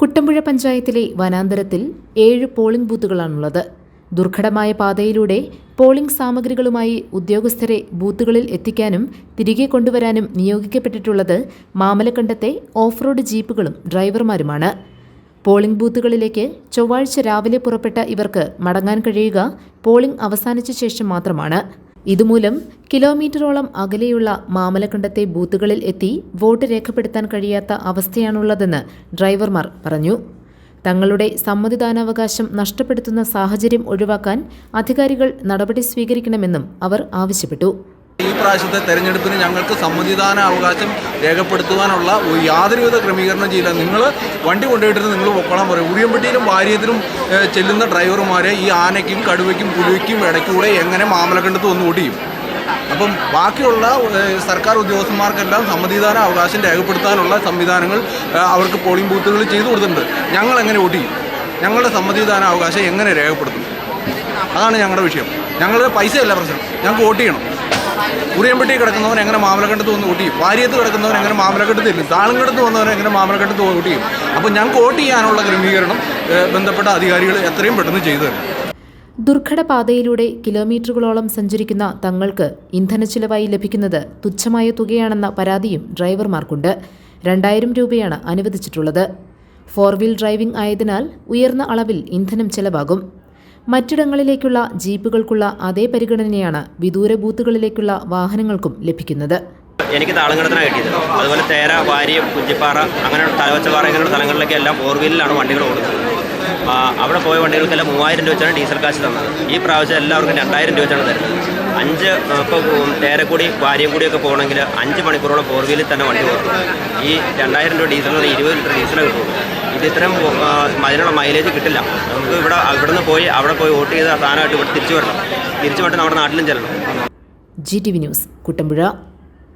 കുട്ടമ്പുഴ പഞ്ചായത്തിലെ വനാന്തരത്തിൽ ഏഴ് പോളിംഗ് ബൂത്തുകളാണുള്ളത്. ദുർഘടമായ പാതയിലൂടെ പോളിംഗ് സാമഗ്രികളുമായി ഉദ്യോഗസ്ഥരെ ബൂത്തുകളിൽ എത്തിക്കാനും തിരികെ കൊണ്ടുവരാനും നിയോഗിക്കപ്പെട്ടിട്ടുള്ളത് മാമലക്കണ്ടത്തെ ഓഫ് റോഡ് ജീപ്പുകളും ഡ്രൈവർമാരുമാണ്. പോളിംഗ് ബൂത്തുകളിലേക്ക് ചൊവ്വാഴ്ച രാവിലെ പുറപ്പെട്ട ഇവർക്ക് മടങ്ങാൻ കഴിയുക പോളിംഗ് അവസാനിച്ച ശേഷം മാത്രമാണ്. ഇതുമൂലം കിലോമീറ്ററോളം അകലെയുള്ള മാമലക്കണ്ടത്തെ ബൂത്തുകളിൽ എത്തി വോട്ട് രേഖപ്പെടുത്താൻ കഴിയാത്ത അവസ്ഥയാണുള്ളതെന്ന് ഡ്രൈവർമാർ പറഞ്ഞു. തങ്ങളുടെ സമ്മതിദാനാവകാശം നഷ്ടപ്പെടുത്തുന്ന സാഹചര്യം ഒഴിവാക്കാൻ അധികാരികൾ നടപടി സ്വീകരിക്കണമെന്നും അവർ ആവശ്യപ്പെട്ടു. ഈ പ്രാവശ്യത്തെ തെരഞ്ഞെടുപ്പിന് ഞങ്ങൾക്ക് സമ്മതിദാന അവകാശം രേഖപ്പെടുത്തുവാനുള്ള യാതൊരുവിധ ക്രമീകരണം ചെയ്യില്ല. നിങ്ങൾ വണ്ടി കൊണ്ടുപോയിട്ട് നിങ്ങൾ പൊക്കോളാൻ പറയും. ഉറിയമ്പട്ടിയിലും വാര്യത്തിലും ചെല്ലുന്ന ഡ്രൈവർമാരെ ഈ ആനയ്ക്കും കടുവയ്ക്കും പുലിക്കും ഇടയ്ക്കൂടെ എങ്ങനെ മാമലക്കണ്ടത്ത് ഒന്ന് ഓടിയും? അപ്പം ബാക്കിയുള്ള സർക്കാർ ഉദ്യോഗസ്ഥന്മാർക്കെല്ലാം സമ്മതിദാന അവകാശം രേഖപ്പെടുത്താനുള്ള സംവിധാനങ്ങൾ അവർക്ക് പോളിംഗ് ബൂത്തുകൾ ചെയ്തു കൊടുത്തിട്ടുണ്ട്. ഞങ്ങൾ എങ്ങനെ ചെയ്യും ഞങ്ങളുടെ സമ്മതിദാന അവകാശം എങ്ങനെ രേഖപ്പെടുത്തും? അതാണ് ഞങ്ങളുടെ വിഷയം. ഞങ്ങളുടെ പൈസയല്ല പ്രശ്നം. ഞങ്ങൾക്ക് വോട്ട് ചെയ്യണം. ഉറിയമ്പട്ടി കിടക്കുന്നവൻ എങ്ങനെ മാമലക്കെട്ടത്ത് വന്ന് വോട്ട് ചെയ്യും? വാര്യത്ത് കിടക്കുന്നവൻ എങ്ങനെ മാമലക്കെട്ട് തരും താളങ്കടത്ത് വന്നവൻ എങ്ങനെ മാമലക്കെട്ടത്ത് വോട്ട് ചെയ്യും? അപ്പോൾ ഞങ്ങൾക്ക് വോട്ട് ചെയ്യാനുള്ള ക്രമീകരണം ബന്ധപ്പെട്ട അധികാരികൾ എത്രയും പെട്ടെന്ന് ചെയ്തു തരും. ദുർഘട പാതയിലൂടെ കിലോമീറ്ററുകളോളം സഞ്ചരിക്കുന്ന തങ്ങൾക്ക് ഇന്ധനച്ചിലവായി ലഭിക്കുന്നത് തുച്ഛമായ തുകയാണെന്ന പരാതിയും ഡ്രൈവർമാർക്കുണ്ട്. രണ്ടായിരം രൂപയാണ് അനുവദിച്ചിട്ടുള്ളത്. ഫോർ വീൽ ഡ്രൈവിംഗ് ആയതിനാൽ ഉയർന്ന അളവിൽ ഇന്ധനം ചെലവാകും. മറ്റിടങ്ങളിലേക്കുള്ള ജീപ്പുകൾക്കുള്ള അതേ പരിഗണനയാണ് വിദൂര ബൂത്തുകളിലേക്കുള്ള വാഹനങ്ങൾക്കും ലഭിക്കുന്നത്. എനിക്ക് താളങ്കടത്തിനാണ് കിട്ടിയത്. അതുപോലെ തേര വാരിയം കുഞ്ചിപ്പാറ അങ്ങനെ തലവച്ചപ്പാറ ഇങ്ങനെയുള്ള സ്ഥലങ്ങളിലേക്കെല്ലാം ഫോർ വീലിലാണ് വണ്ടികൾ ഓടുന്നത്. അവിടെ പോയ വണ്ടികൾക്കെല്ലാം മൂവായിരം രൂപ വെച്ചാണ് ഡീസൽ കാശ് തന്നത്. ഈ പ്രാവശ്യം എല്ലാവർക്കും രണ്ടായിരം രൂപ വെച്ചാണ് തരുന്നത്. അഞ്ച് ഇപ്പോൾ തേരക്കൂടി വാരിയം കൂടിയൊക്കെ പോകണമെങ്കിൽ അഞ്ച് മണിക്കൂറോളം ഫോർ വീലിൽ തന്നെ വണ്ടി ഓടും. ഈ രണ്ടായിരം രൂപ ഡീസലിന് ഇരുപത് ലിറ്റർ ഡീസലേ കിട്ടുള്ളൂ ഇത് ആ, അതിനുള്ള മൈലേജ് കിട്ടില്ല. നമുക്ക് ഇവിടെ ഇവിടെ നിന്ന് പോയി അവിടെ പോയി വോട്ട് ചെയ്ത സാധനമായിട്ട് ഇവിടെ തിരിച്ചു വരണം. തിരിച്ചു വന്നിട്ട് നമ്മുടെ നാട്ടിലും ചെല്ലണം. G T V news Kuttampuzha.